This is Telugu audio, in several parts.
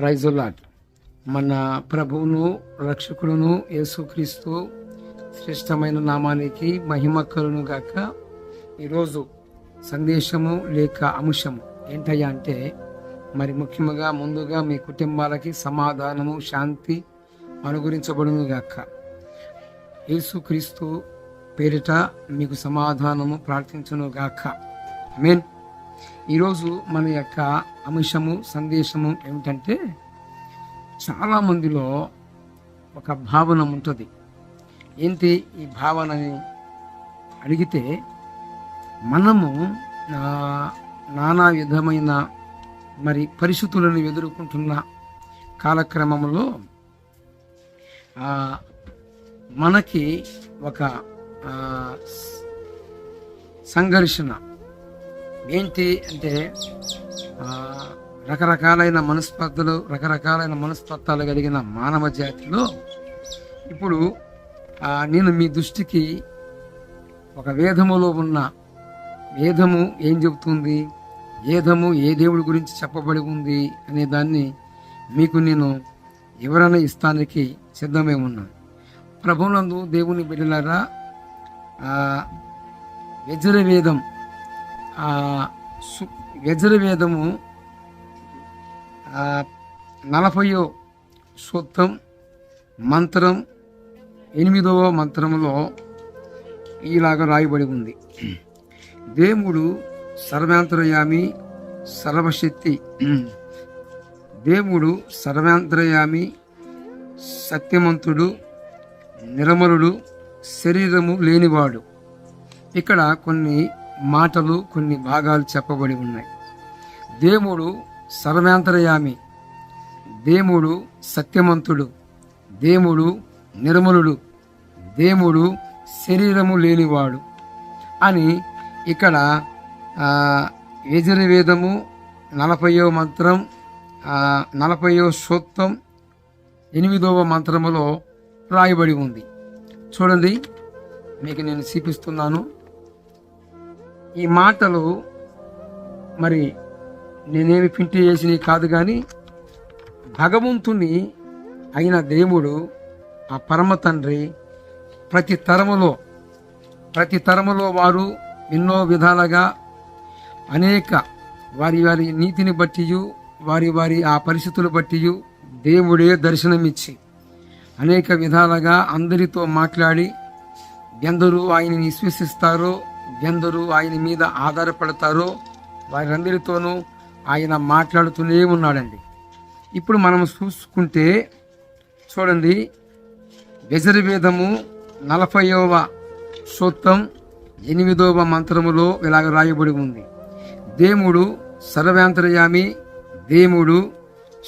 ప్రైజులాట్ మన ప్రభువును రక్షకుడును యేసుక్రీస్తు శ్రేష్టమైన నామానికి మహిమ కలును గాక. ఈరోజు సందేశము లేక అంశము ఏంటయ్యా అంటే మరి ముఖ్యంగా ముందుగా మీ కుటుంబాలకి సమాధానము శాంతి అనుగురించబడును గాక. యేసుక్రీస్తు పేరిట మీకు సమాధానము ప్రార్థించును గాక. మీన్ ఈరోజు మన యొక్క అంశము సందేశము ఏమిటంటే చాలామందిలో ఒక భావన ఉంటుంది. ఏంటి ఈ భావనని అడిగితే మనము నానా విధమైన మరి పరిస్థితులను ఎదుర్కొంటున్న కాలక్రమంలో మనకి ఒక సంఘర్షణ ఏంటి అంటే రకరకాలైన మనస్పర్ధలు రకరకాలైన మనస్తత్వాలు కలిగిన మానవ జాతిలో ఇప్పుడు నేను మీ దృష్టికి ఒక వేదములో ఉన్న వేదము ఏం చెబుతుంది? వేదము ఏ దేవుడి గురించి చెప్పబడి ఉంది? అనే దాన్ని మీకు నేను వివరణ ఇస్తానికి సిద్ధమై ఉన్నాను. ప్రభునందు దేవుని బిడ్డలారా ఆ, యజుర్వేదం యజుర్వేదము నలభయో సూత్రం మంత్రం ఎనిమిదవ మంత్రంలో ఇలాగ రాయబడి ఉంది. దేవుడు సర్వాంతరయామి సర్వశక్తి. దేవుడు సర్వాంతరయామి సత్యమంతుడు నిరమరుడు శరీరము లేనివాడు. ఇక్కడ కొన్ని మాటలు కొన్ని భాగాలు చెప్పబడి ఉన్నాయి. దేవుడు సర్వాంతరయామి. దేవుడు సత్యమంతుడు. దేవుడు నిర్మలుడు. దేవుడు శరీరము లేనివాడు అని ఇక్కడ యజుర్వేదము నలభయో మంత్రం నలభయో సూక్తం ఎనిమిదవ మంత్రములో రాయబడి ఉంది. చూడండి మీకు నేను చూపిస్తున్నాను. ఈ మాటలు మరి నేనేమి పింటి చేసినవి కాదు కానీ భగవంతుని అయిన దేవుడు ఆ పరమ తండ్రి ప్రతి తరములో ప్రతి తరములో వారు ఎన్నో విధాలుగా అనేక వారి వారి నీతిని బట్టి వారి వారి ఆ పరిస్థితులు బట్టి దేవుడే దర్శనమిచ్చి అనేక విధాలుగా అందరితో మాట్లాడి ఎందరూ ఆయనని విశ్వసిస్తారో ఎందరూ ఆయన మీద ఆధారపడతారో వారందరితోనూ ఆయన మాట్లాడుతూనే ఉన్నాడండి. ఇప్పుడు మనం చూసుకుంటే చూడండి యజుర్వేదము నలభైవ సూత్రం ఎనిమిదవ మంత్రములో ఇలాగ రాయబడి ఉంది. దేవుడు సర్వాంతర్యామి దేవుడు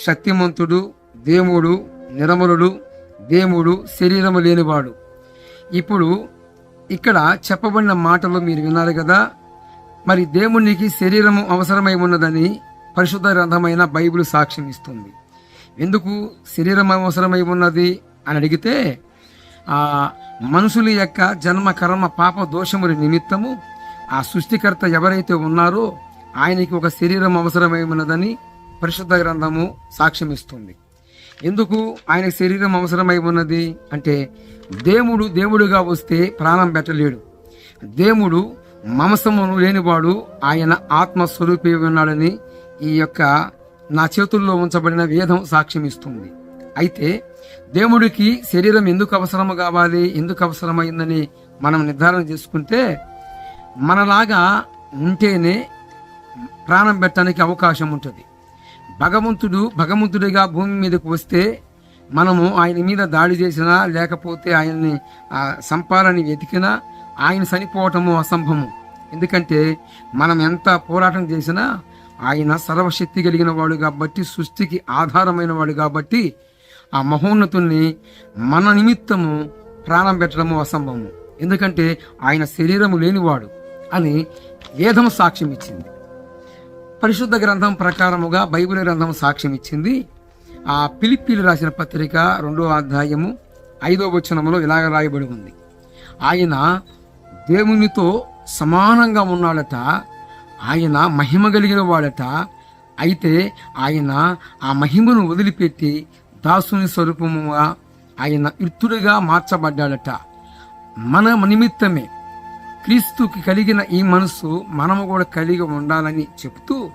శక్తిమంతుడు దేవుడు నిర్మలుడు దేవుడు శరీరము లేనివాడు. ఇప్పుడు ఇక్కడ చెప్పబడిన మాటలు మీరు విన్నారు కదా? మరి దేవునికి శరీరము అవసరమై ఉన్నదని పరిశుద్ధ గ్రంథమైన బైబిల్ సాక్ష్యం ఇస్తుంది. ఎందుకు శరీరం అవసరమై ఉన్నది అని అడిగితే ఆ మనుషుల యొక్క జన్మ కర్మ పాప దోషముల నిమిత్తము ఆ సృష్టికర్త ఎవరైతే ఉన్నారో ఆయనకి ఒక శరీరం అవసరమై ఉన్నదని పరిశుద్ధ గ్రంథము సాక్ష్యం ఇస్తుంది. ఎందుకు ఆయన శరీరం అవసరమై ఉన్నది? అంటే దేవుడు దేవుడుగా వస్తే ప్రాణం పెట్టలేడు. దేవుడు మాంసమును లేనివాడు ఆయన ఆత్మస్వరూపి ఉన్నాడని ఈ యొక్క నా చేతుల్లో ఉంచబడిన వేదం సాక్ష్యం ఇస్తుంది అయితే దేవుడికి శరీరం ఎందుకు అవసరము కావాలి? ఎందుకు అవసరమైందని మనం నిర్ధారణ చేసుకుంటే మనలాగా ఉంటేనే ప్రాణం పెట్టడానికి అవకాశం ఉంటుంది. భగవంతుడు భగవంతుడిగా భూమి మీదకు వస్తే మనము ఆయన మీద దాడి చేసినా లేకపోతే ఆయన్ని సంపాలని వెతికినా ఆయన చనిపోవటము అసంభవము. ఎందుకంటే మనం ఎంత పోరాటం చేసినా ఆయన సర్వశక్తి కలిగిన వాడు కాబట్టి సృష్టికి ఆధారమైన వాడు కాబట్టి ఆ మహోన్నతుణ్ణి మన నిమిత్తము ప్రాణం పెట్టడము అసంభవము. ఎందుకంటే ఆయన శరీరము లేనివాడు అని వేదం సాక్ష్యం ఇచ్చింది పరిశుద్ధ గ్రంథం ప్రకారముగా బైబిల్ గ్రంథం సాక్ష్యం ఇచ్చింది ఆ పిలిపిలు రాసిన పత్రిక రెండో అధ్యాయము ఐదో వచనములో ఇలాగ రాయబడి ఉంది. ఆయన దేవునితో సమానంగా ఉన్నాడట ఆయన మహిమ కలిగిన వాడట అయితే ఆయన ఆ మహిమను వదిలిపెట్టి దాసుని స్వరూపముగా ఆయన ఇర్తుడిగా మార్చబడ్డాడట. మన నిమిత్తమే క్రీస్తుకి కలిగిన ఈ మనసు మనము కూడా కలిగి ఉండాలని చెప్తూ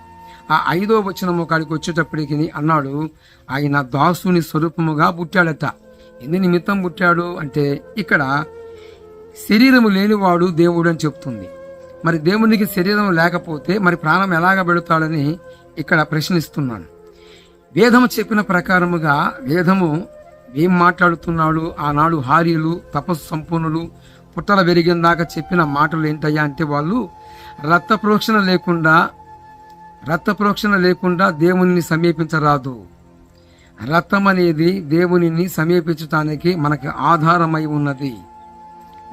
ఆ ఐదో వచనము కాడికి వచ్చేటప్పటికి అన్నాడు ఆయన దాసుని స్వరూపముగా పుట్టాడట. ఎందు నిమిత్తం పుట్టాడు అంటే ఇక్కడ శరీరము లేనివాడు దేవుడు అని చెప్తుంది. మరి దేవునికి శరీరం లేకపోతే మరి ప్రాణం ఎలాగ పెడతాడని ఇక్కడ ప్రశ్నిస్తున్నాను వేదము చెప్పిన ప్రకారముగా వేదము ఏం మాట్లాడుతున్నాడు? ఆనాడు హార్యులు తపస్సు సంపూర్ణులు పుట్టల పెరిగిన దాకా చెప్పిన మాటలు ఏంటయ్యా అంటే వాళ్ళు రక్త ప్రోక్షణ లేకుండా రక్త ప్రోక్షణ లేకుండా దేవుని సమీపించరాదు. రక్తం అనేది దేవునిని సమీపించటానికి మనకి ఆధారమై ఉన్నది.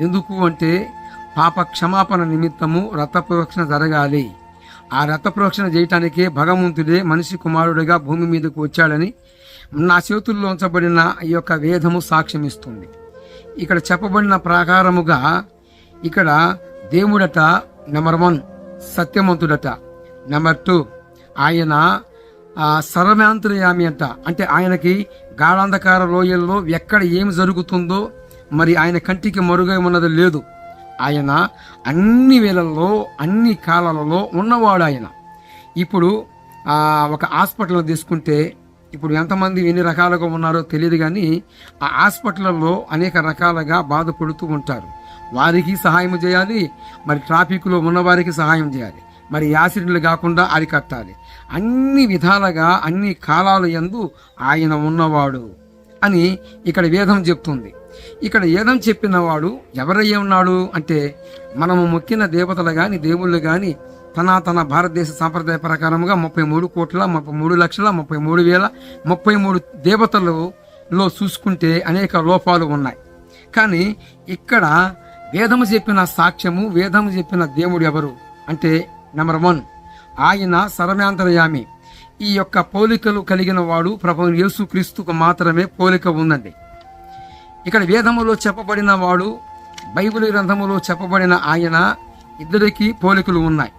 ఎందుకు అంటే పాప క్షమాపణ నిమిత్తము రక్త ప్రోక్షణ జరగాలి. ఆ రక్త ప్రోక్షణ చేయటానికే భగవంతుడే మనిషి కుమారుడిగా భూమి మీదకు వచ్చాడని నా చేతుల్లో ఉంచబడిన ఈ యొక్క వేదము సాక్ష్యమిస్తుంది. ఇక్కడ చెప్పబడిన ప్రకారముగా ఇక్కడ దేవుడట నెంబర్ వన్ సత్యవంతుడట నెంబర్ టూ ఆయన ఆ, సర్వాంతర్యామి అంట. అంటే ఆయనకి గాఢాంధకార లోయల్లో ఎక్కడ ఏమి జరుగుతుందో మరి ఆయన కంటికి మరుగై ఉన్నది లేదు. ఆయన అన్ని వేళల్లో అన్ని కాలాలలో ఉన్నవాడు ఆయన. ఇప్పుడు ఒక హాస్పిటల్ తీసుకుంటే ఇప్పుడు ఎంతమంది ఎన్ని రకాలుగా ఉన్నారో తెలియదు కానీ ఆ హాస్పిటల్లో అనేక రకాలుగా బాధపడుతూ ఉంటారు. వారికి సహాయం చేయాలి మరి ట్రాఫిక్లో ఉన్నవారికి సహాయం చేయాలి మరి యాసిడ్లు కాకుండా అరికట్టాలి. అన్ని విధాలుగా అన్ని కాలాల యందు ఆయన ఉన్నవాడు అని ఇక్కడ వేదం చెప్తుంది. ఇక్కడ వేదం చెప్పిన వాడు ఎవరయ్యే ఉన్నాడు అంటే మనము మొక్కిన దేవతలు కానీ దేవుళ్ళు కానీ తన తన భారతదేశ సాంప్రదాయ ప్రకారముగా ముప్పై మూడు కోట్ల ముప్పై మూడు లక్షల ముప్పై మూడు వేల ముప్పై మూడు దేవతలలో చూసుకుంటే అనేక లోపాలు ఉన్నాయి. కానీ ఇక్కడ వేదము చెప్పిన సాక్ష్యము వేదము చెప్పిన దేవుడు ఎవరు అంటే నెంబర్ వన్ ఆయన సర్వాంతరయామి. ఈ యొక్క పోలికలు కలిగిన వాడు ప్రభు యేసుక్రీస్తుకు మాత్రమే పోలిక ఉందండి. ఇక్కడ వేదములో చెప్పబడిన వాడు బైబిల్ గ్రంథములో చెప్పబడిన ఆయన ఇద్దరికి పోలికలు ఉన్నాయి.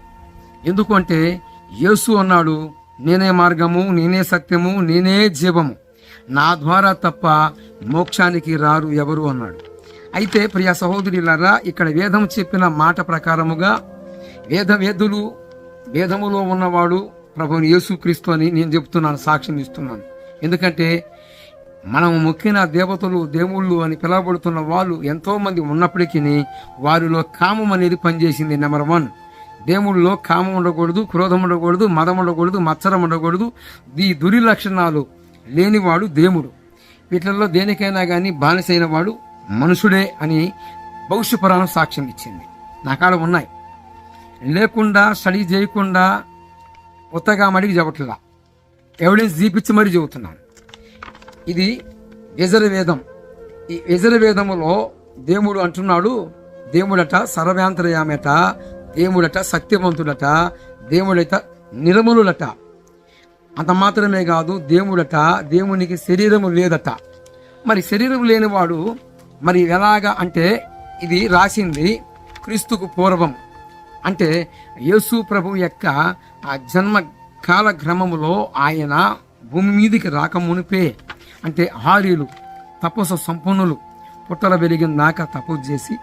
ఎందుకంటే యేసు అన్నాడు నేనే మార్గము నేనే సత్యము నేనే జీవము. నా ద్వారా తప్ప మోక్షానికి రారు ఎవరు? అన్నాడు. అయితే ప్రియ సహోదరులారా ఇక్కడ వేదం చెప్పిన మాట ప్రకారముగా వేద వేదులు వేదములో ఉన్నవాడు ప్రభుని యేసుక్రీస్తు అని నేను చెప్తున్నాను సాక్ష్యం ఇస్తున్నాను. ఎందుకంటే మనం మొక్కిన దేవతలు దేవుళ్ళు అని పిలువబడుతున్న వాళ్ళు ఎంతోమంది ఉన్నప్పటికీ వారిలో కామం అనేది పనిచేసింది నెంబర్ వన్. దేవుళ్ళలో కామం ఉండకూడదు క్రోధం ఉండకూడదు మదం ఉండకూడదు మత్సరం ఉండకూడదు. ఈ దురి లక్షణాలు లేనివాడు దేవుడు. వీటిల్లో దేనికైనా కానీ బానిసైన వాడు మనుషుడే అని భవిష్య పురాణం సాక్ష్యం ఇచ్చింది. నా కాడ ఉన్నాయి. లేకుండా స్టడీ చేయకుండా కొత్తగా మడికి చెప్పట్లా ఎవిడెన్స్ చూపించి మరీ చెబుతున్నాను ఇది యజరవేదం. ఈ యజరవేదములో దేవుడు అంటున్నాడు దేవుడట సర్వాంతరయామేట దేవుడట సత్యవంతుడట దేవుడట నిర్మలుడట అంత మాత్రమే కాదు దేవుడట దేవునికి శరీరము లేదట. మరి శరీరం లేనివాడు మరి ఎలాగా అంటే ఇది రాసింది క్రీస్తుకు పూర్వం. అంటే యేసు ప్రభు యొక్క ఆ జన్మ కాల క్రమములో ఆయన భూమి మీదికి రాకమునిపే అంటే ఆర్యులు తపస్సు సంపన్నులు పుట్టల వెలిగిన దాకా తపస్సు చేసి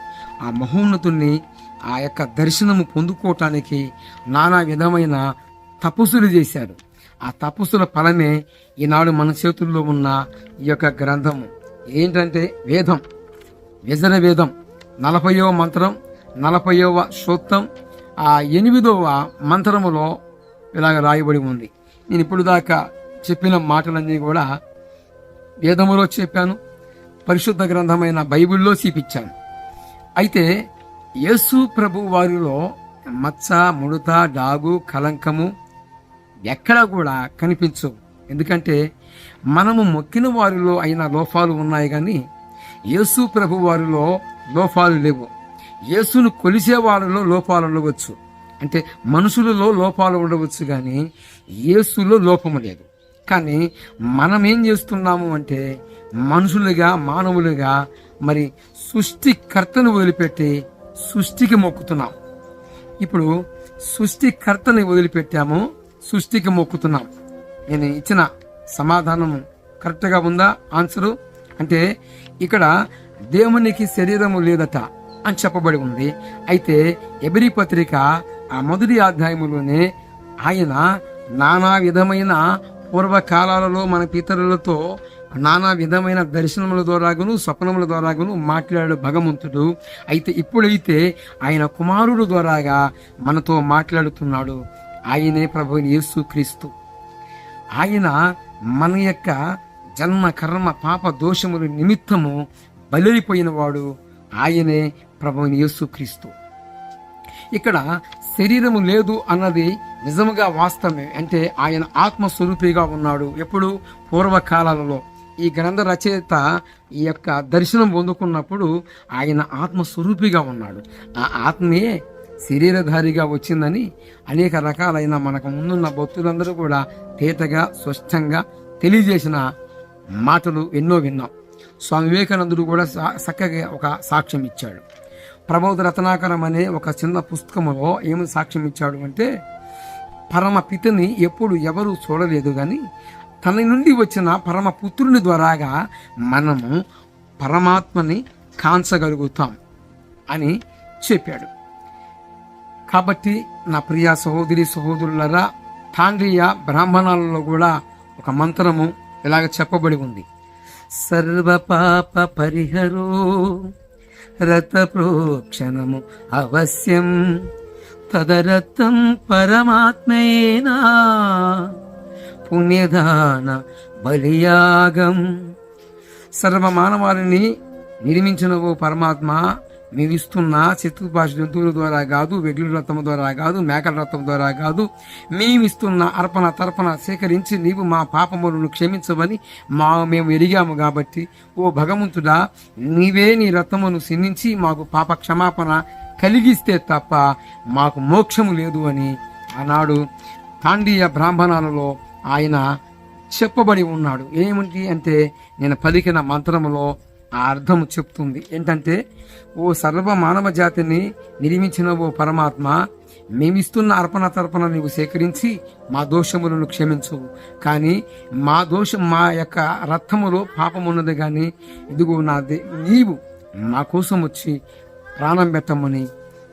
ఆ మహోన్నతుణ్ణి ఆ యొక్క దర్శనము పొందుకోవటానికి నానా విధమైన తపస్సులు చేశారు ఆ తపస్సుల ఫలమే ఈనాడు మన చేతుల్లో ఉన్న ఈ యొక్క గ్రంథము. ఏంటంటే వేదం. వ్యజన వేదం. నలభైవ మంత్రం నలభైవ సూక్తం ఆ ఎనిమిదవ మంత్రములో ఇలాగ రాయబడి ఉంది. నేను ఇప్పుడు దాకా చెప్పిన మాటలన్నీ కూడా వేదములో చెప్పాను పరిశుద్ధ గ్రంథమైన బైబిల్లో చూపించాను. అయితే యేసు ప్రభు వారిలో మచ్చ ముడత డాగు కలంకము ఎక్కడ కూడా కనిపించవు. ఎందుకంటే మనము మొక్కిన వారిలో అయిన లోపాలు ఉన్నాయి కానీ యేసు ప్రభు వారిలో లోపాలు లేవు. యేసును కొలిసే వారిలో లోపాలు ఉండవచ్చు. అంటే మనుషులలో లోపాలు ఉండవచ్చు కానీ యేసులో లోపము లేదు. కానీ మనం ఏం చేస్తున్నాము అంటే మనుషులుగా మానవులుగా మరి సృష్టికర్తను వదిలిపెట్టి సృష్టికి మొక్కుతున్నాం. ఇప్పుడు సృష్టికర్తని వదిలిపెట్టాము సృష్టికి మొక్కుతున్నాం. నేను ఇచ్చిన సమాధానం కరెక్ట్గా ఉందా? ఆన్సరు అంటే ఇక్కడ దేవునికి శరీరము లేదట అని చెప్పబడి ఉంది. అయితే ఎబరి పత్రిక ఆ మొదటి అధ్యాయములోనే ఆయన నానా విధమైన పూర్వకాలాలలో మన పితరులతో నానా విధమైన దర్శనముల ద్వారాగును స్వప్నముల ద్వారాగును మాట్లాడాడు భగవంతుడు. అయితే ఇప్పుడైతే ఆయన కుమారుడు ద్వారాగా మనతో మాట్లాడుతున్నాడు. ఆయనే ప్రభు యేసు క్రీస్తు. ఆయన మన యొక్క జన్మ కర్మ పాప దోషముల నిమిత్తము బలైపోయినవాడు ఆయనే ఆయనే ప్రభుని యేసుక్రీస్తు ఇక్కడ శరీరము లేదు అన్నది నిజముగా వాస్తవమే. అంటే ఆయన ఆత్మస్వరూపిగా ఉన్నాడు. ఎప్పుడు? పూర్వకాలాలలో ఈ గ్రంథ రచయిత ఈ యొక్క దర్శనం పొందుకున్నప్పుడు ఆయన ఆత్మస్వరూపిగా ఉన్నాడు. ఆ ఆత్మయే శరీరధారిగా వచ్చిందని అనేక రకాలైన మనకు ముందున్న భక్తులందరూ కూడా తేటగా స్పష్టంగా తెలియజేసిన మాటలు ఎన్నో విన్నాం. స్వామి వివేకానందుడు కూడా చక్కగా ఒక సాక్ష్యం ఇచ్చాడు. ప్రబోధ రత్నాకరం అనే ఒక చిన్న పుస్తకంలో ఏమి సాక్ష్యం ఇచ్చాడు అంటే పరమ పితని ఎప్పుడు ఎవరు చూడలేదు కానీ తన నుండి వచ్చిన పరమ పుత్రుని ద్వారాగా మనము పరమాత్మని కాంచగలుగుతాం అని చెప్పాడు. కాబట్టి నా ప్రియ సహోదరి సహోదరులరా తాండ్రియ బ్రాహ్మణాలలో కూడా ఒక మంత్రము ఇలాగ చెప్పబడి ఉంది. సర్వ పాప పరిహరో రత ప్రోక్షణము అవశ్యం. తదరత్తం పరమాత్మేనా పుణ్యదాన బలియాగం. సర్వ మానవాళిని నిర్మించిన ఓ పరమాత్మ మేమిస్తున్న శత్రుపాష జంతువుల ద్వారా కాదు వెగ్గుల రత్నం ద్వారా కాదు మేకల రత్నం ద్వారా కాదు మేమిస్తున్న అర్పణ తర్పణ సేకరించి నీవు మా పాపములను క్షమించవని మా మేము ఎరిగాము కాబట్టి ఓ భగవంతుడా నీవే నీ రత్నమును సిన్నించి మాకు పాప క్షమాపణ కలిగిస్తే తప్ప మాకు మోక్షము లేదు అని ఆనాడు తాండీయ బ్రాహ్మణాలలో ఆయన చెప్పబడి ఉన్నాడు. ఏమిటి అంటే నేను పలికిన మంత్రములో ఆ అర్థం చెప్తుంది. ఏంటంటే ఓ సర్వ మానవ జాతిని నిర్మించిన ఓ పరమాత్మ మేమిస్తున్న అర్పణ తర్పణ నీవు సేకరించి మా దోషములను క్షమించు. కానీ మా దోషం మా యొక్క రక్తములో పాపం ఉన్నది కానీ ఇదిగో నా దే నీవు మా కోసం వచ్చి ప్రాణం పెట్టమని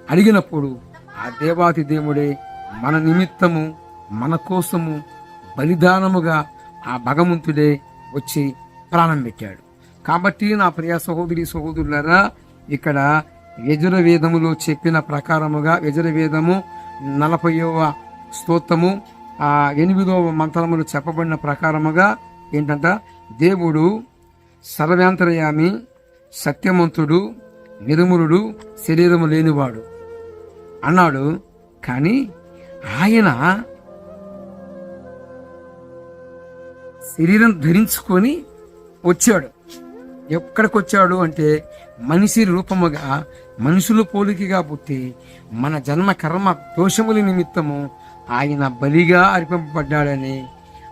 అడిగినప్పుడు ఆ దేవాతి దేవుడే మన నిమిత్తము మన కోసము బలిదానముగా ఆ భగవంతుడే వచ్చి ప్రాణం పెట్టాడు. కాబట్టి నా ప్రియ సహోదరి సహోదరులరా ఇక్కడ యజురవేదములో చెప్పిన ప్రకారముగా యజురవేదము నలభైవ స్తోత్రము ఆ ఎనిమిదవ మంత్రములు చెప్పబడిన ప్రకారముగా ఏంటంట దేవుడు సర్వాంతర్యామి సత్యమంతుడు నిర్మలుడు శరీరము లేనివాడు అన్నాడు. కానీ ఆయన శరీరం ధరించుకొని వచ్చాడు. ఎక్కడికి వచ్చాడు అంటే మనిషి రూపముగా మనుషులు పోలికగా పుట్టి మన జన్మ కర్మ దోషముల నిమిత్తము ఆయన బలిగా అర్పింపబడ్డాడని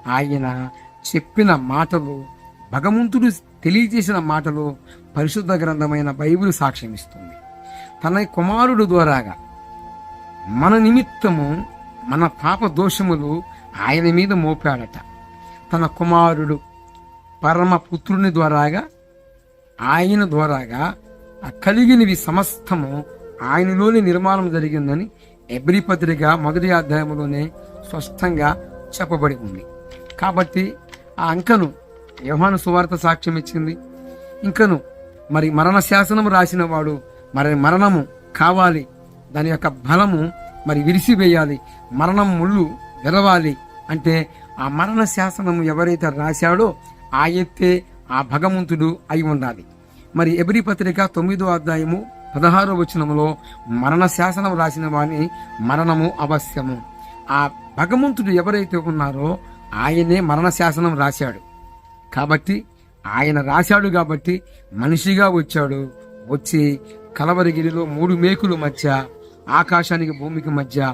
ఆయన చెప్పిన మాటలు భగవంతుడు తెలియజేసిన మాటలు పరిశుద్ధ గ్రంథమైన బైబిల్ సాక్ష్యం ఇస్తుంది తన కుమారుడు ద్వారాగా మన నిమిత్తము మన పాప దోషములు ఆయన మీద మోపాడట. తన కుమారుడు పరమ పుత్రుని ద్వారాగా ఆయన ద్వారాగా కలిగినవి సమస్తము ఆయనలోని నిర్మాణం జరిగిందని ఎబ్రి పత్రిక మొదటి అధ్యాయంలోనే స్పష్టంగా చెప్పబడి ఉంది. కాబట్టి ఆ అంకను యోహాను సువార్త సాక్ష్యం ఇచ్చింది. ఇంకను మరి మరణ శాసనము రాసిన వాడు మరి మరణము కావాలి. దాని యొక్క బలము మరి విరిసివేయాలి. మరణం ముళ్ళు విరవాలి అంటే ఆ మరణ శాసనము ఎవరైతే రాశాడో ఆ ఎత్తే ఆ భగవంతుడు అయి ఉండాలి. మరి ఎబరి పత్రిక తొమ్మిదో అధ్యాయము పదహారో వచనంలో మరణ శాసనం రాసిన వాని మరణము అవశ్యము. ఆ భగవంతుడు ఎవరైతే ఉన్నారో ఆయనే మరణ శాసనం రాశాడు. కాబట్టి ఆయన రాశాడు కాబట్టి మనిషిగా వచ్చాడు. వచ్చి కలవరిగిరిలో మూడు మేకుల మధ్య ఆకాశానికి భూమికి మధ్య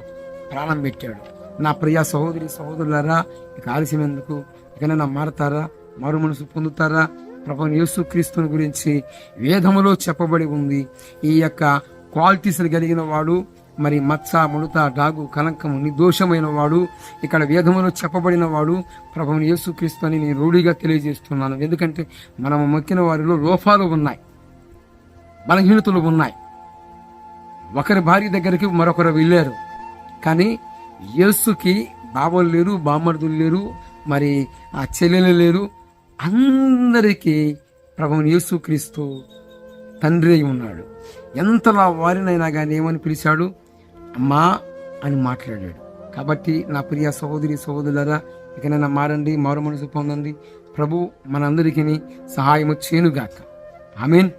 ప్రాణం పెట్టాడు. నా ప్రియ సహోదరి సహోదరులారా ఇక ఆలస్యం ఎందుకు? ఇకనైనా మారతారా? మారు మనసు పొందుతారా? ప్రభు యేసు క్రీస్తుని గురించి వేదములో చెప్పబడి ఉంది. ఈ యొక్క క్వాలిటీస్ కలిగిన వాడు మరి మత్స ముడత డాగు కలంకము నిర్దోషమైన వాడు ఇక్కడ వేదములో చెప్పబడిన వాడు ప్రభుని యేసుక్రీస్తు అని నేను రూఢిగా తెలియజేస్తున్నాను. ఎందుకంటే మనము మొక్కిన వారిలో లోపాలు ఉన్నాయి బలహీనతలు ఉన్నాయి. ఒకరి భార్య దగ్గరికి మరొకరు వెళ్ళారు. కానీ యేసుకి బావలు లేరు బామ్మర్దులు లేరు మరి ఆ చెల్లెలు లేరు. అందరికీ ప్రభుని యేసుక్రీస్తు తండ్రి అయి ఉన్నాడు. ఎంతలా వారినైనా కానీ ఏమని పిలిచాడు? అమ్మా అని మాట్లాడాడు. కాబట్టి నా ప్రియ సహోదరి సహోదరులరా ఇకనైనా మారండి మారు మనసు పొందండి. ప్రభు మనందరికీ సహాయము ఐ మీన్